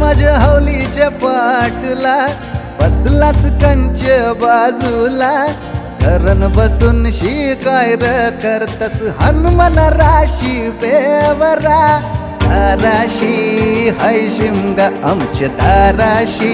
माझ्या हौलीच्या पाटला बसलाच कंच बाजूला. धरण बसून शिकायर करतस हनुमान राशी बेवरा. दाराशी हाय शिमगा आमच्या दाराशी